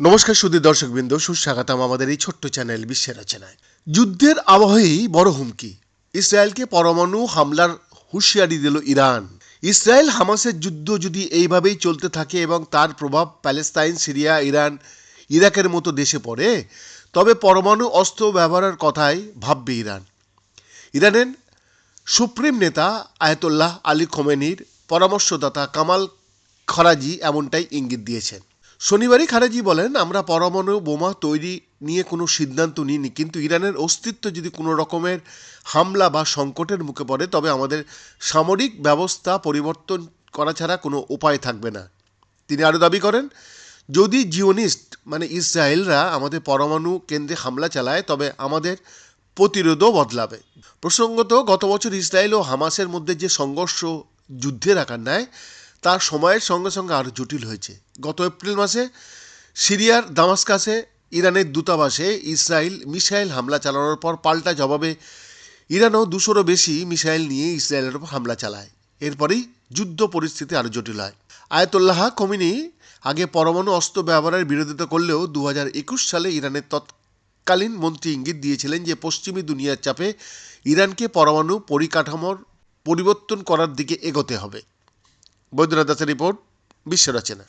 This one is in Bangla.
নমস্কার সুদী দর্শকবৃন্দ, সুস্বাগতম আমাদের এই ছোট্ট চ্যানেল বিশ্বের রচনায়। যুদ্ধের আবহেই বড় হুমকি। ইসরায়েলকে পরমাণু হামলার হুঁশিয়ারি দিল ইরান। ইসরায়েল হামাসের যুদ্ধ যদি এইভাবেই চলতে থাকে এবং তার প্রভাব প্যালেস্তাইন, সিরিয়া, ইরান, ইরাকের মতো দেশে পড়ে, তবে পরমাণু অস্ত্র ব্যবহারের কথাই ভাববে ইরান। ইরানের সুপ্রিম নেতা আয়াতুল্লাহ আলী খোমেনির পরামর্শদাতা কামাল খরাজি এমনটাই ইঙ্গিত দিয়েছেন। শনিবারই খারেজি বলেন, আমরা পরমাণু বোমা তৈরি নিয়ে কোনো সিদ্ধান্ত নিইনি, কিন্তু ইরানের অস্তিত্ব যদি কোনো রকমের হামলা বা সংকটের মুখে পড়ে, তবে আমাদের সামরিক ব্যবস্থা পরিবর্তন করা ছাড়া কোনো উপায় থাকবে না। তিনি আরও দাবি করেন, যদি জিওনিস্ট মানে ইসরায়েলরা আমাদের পরমাণু কেন্দ্রে হামলা চালায়, তবে আমাদের প্রতিরোধও বদলাবে। প্রসঙ্গত, গত বছর ইসরায়েল ও হামাসের মধ্যে যে সংঘর্ষ যুদ্ধের আকার নেয় তার সময়ের সঙ্গে সঙ্গে আরও জটিল হয়েছে। গত এপ্রিল মাসে সিরিয়ার দামাস্কাসে ইরানের দূতাবাসে ইসরায়েল মিসাইল হামলা চালানোর পর পাল্টা জবাবে ইরানও দুশোরও বেশি মিসাইল নিয়ে ইসরায়েলের উপর হামলা চালায়। এরপরেই যুদ্ধ পরিস্থিতি আরও জটিল হয়। আয়তুল্লাহ কমিনি আগে পরমাণু অস্ত্র ব্যবহারের বিরোধিতা করলেও দু হাজার একুশ সালে ইরানের তৎকালীন মন্ত্রী ইঙ্গিত দিয়েছিলেন যে পশ্চিমী দুনিয়ার চাপে ইরানকে পরমাণু পরিকাঠামোর পরিবর্তন করার দিকে এগোতে হবে। বৈদ্যনাথ দাসের রিপোর্ট বিশ্ব রচনা।